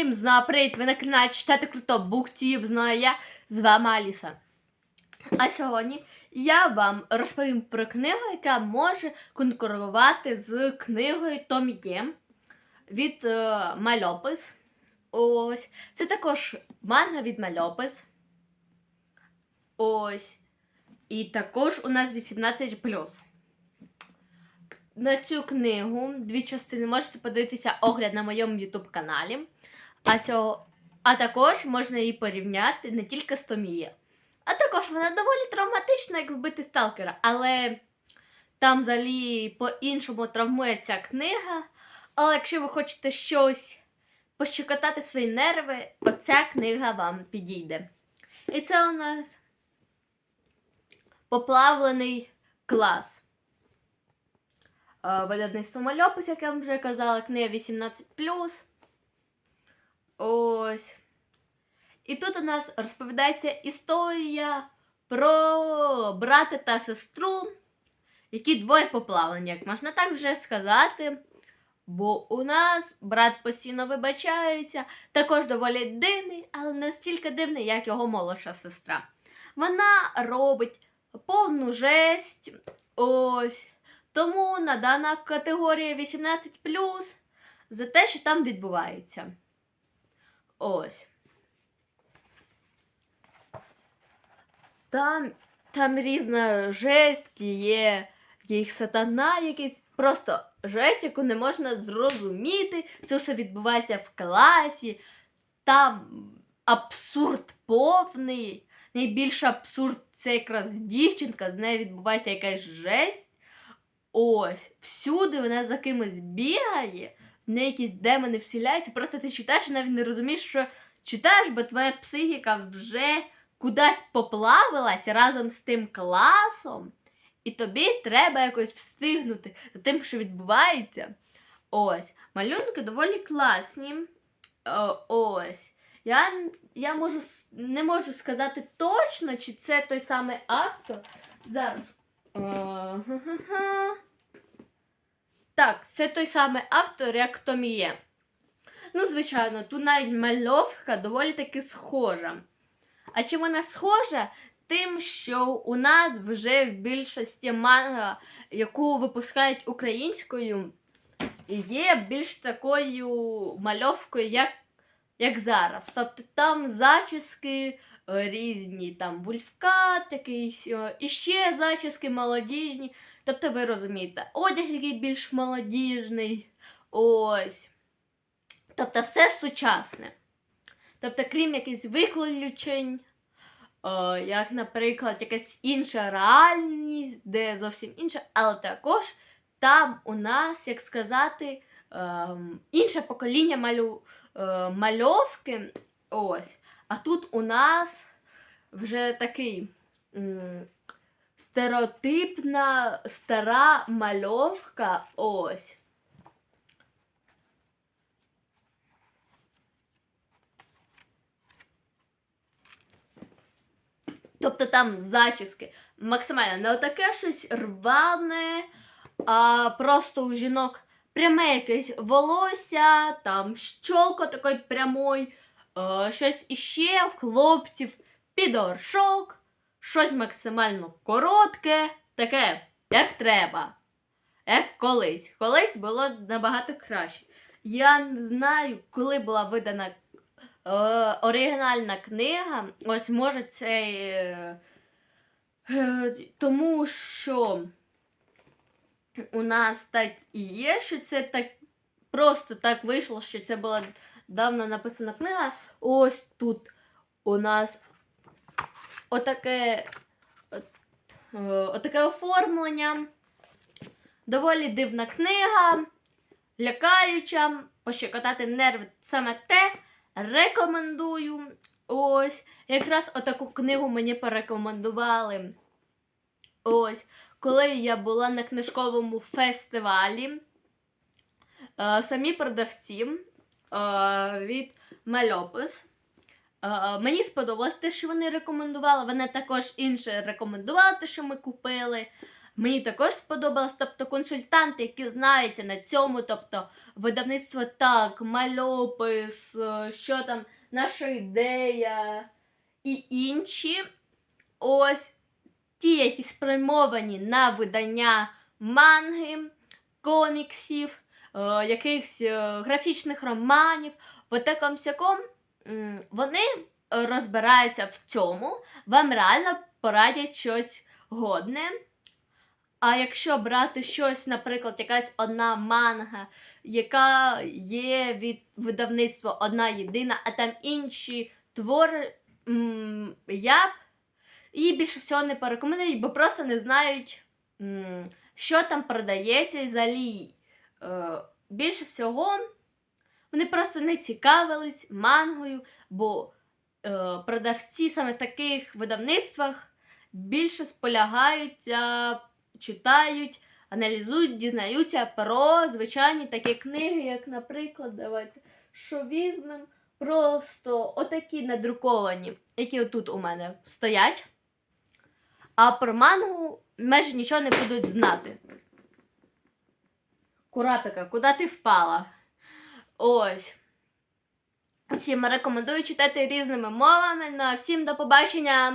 Всім знову привіт! Ви на каналі читати круто BookTube, знаю я, з вами Аліса. А сьогодні я вам розповім про книгу, яка може конкурувати з книгою Том Є від е, Мальопис. Ось. Це також манга від Мальопис. Ось. І також у нас 18 на цю книгу дві частини можете подивитися огляд на моєму YouTube каналі. А, сьо... а також можна її порівняти не тільки з Томіє. А також вона доволі травматична, як вбити сталкера. Але там взагалі по-іншому травмує ця книга. Але якщо ви хочете щось пощекотати свої нерви, оця книга вам підійде. І це у нас поплавлений клас. Е, Видавництво Мальопис, як я вам вже казала, книга 18. Ось. І тут у нас розповідається історія про брата та сестру, які двоє поплавлені, як можна так вже сказати. Бо у нас брат постійно вибачається, також доволі дивний, але не стільки дивний, як його молодша сестра. Вона робить повну жесть. Ось. Тому надана категорія 18 за те, що там відбувається. Ось. Там, там різна жесть, є їх сатана якийсь. Просто жесть, яку не можна зрозуміти. Це все відбувається в класі. Там абсурд повний. Найбільший абсурд це якраз дівчинка, з нею відбувається якась жесть. Ось, всюди вона за кимось бігає, в неї якісь демони всіляються. Просто ти читаєш і навіть не розумієш, що читаєш, бо твоя психіка вже кудись поплавилась разом з тим класом, і тобі треба якось встигнути за тим, що відбувається. Ось, малюнки доволі класні. Ось. Я я можу, не можу сказати точно, чи це той самий автор. Зараз. Е, га-га-га. Так, це той самий автор, як Томіє. Ну, звичайно, тут навіть мальовка доволі таки схожа. А чим вона схожа? Тим, що у нас вже в більшості манга, яку випускають українською, є більш такою мальовкою, як, як зараз. Тобто там зачіски е, різні, там вульфкат якийсь, е, і ще зачіски молодіжні. Тобто, ви розумієте, одяг який більш молодіжний. Ось. Тобто все сучасне. Тобто, крім якихось виключень, е, як, наприклад, якась інша реальність, де зовсім інша, але також там у нас, як сказати, інше покоління малю, е, мальовки. Ось. А тут у нас вже такий стереотипна стара мальовка. Ось. Тобто там зачіски максимально не отаке щось рване, а просто у жінок пряме якесь волосся, там щолка такий прямой, е, щось іще в хлопців, підоршок, щось максимально коротке, таке, як треба. Як колись. Колись було набагато краще. Я не знаю, коли була видана е, оригінальна книга. Ось може це. Е, е, тому що у нас так і є, що це так просто так вийшло, що це була давно написана книга. Ось тут у нас отаке, от- е, отаке оформлення. Доволі дивна книга, лякаюча, пощекотати нерви саме те. Рекомендую. Ось, якраз отаку книгу мені порекомендували. Ось, коли я була на книжковому фестивалі. Е, самі продавці е, від Мельопис. Е, мені сподобалось те, що вони рекомендували. Вони також інше рекомендували те, що ми купили. Мені також сподобалось, тобто консультанти, які знаються на цьому, тобто видавництво так, мальопис, що там, наша ідея і інші. Ось ті, які спрямовані на видання манги, коміксів, е, якихось е, графічних романів, отаком сяком, вони розбираються в цьому, вам реально порадять щось годне. А якщо брати щось, наприклад, якась одна манга, яка є від видавництва одна єдина, а там інші твори, я б її більше всього не порекомендую, бо просто не знають, що там продається взагалі. Е, більше всього вони просто не цікавились мангою, бо е, продавці саме в таких видавництвах більше сполягаються, читають, аналізують, дізнаються про звичайні такі книги, як, наприклад, давайте, що просто отакі надруковані, які отут у мене стоять. А про мангу майже нічого не будуть знати. Курапика, куди ти впала? Ось. Всім рекомендую читати різними мовами. На всім до побачення!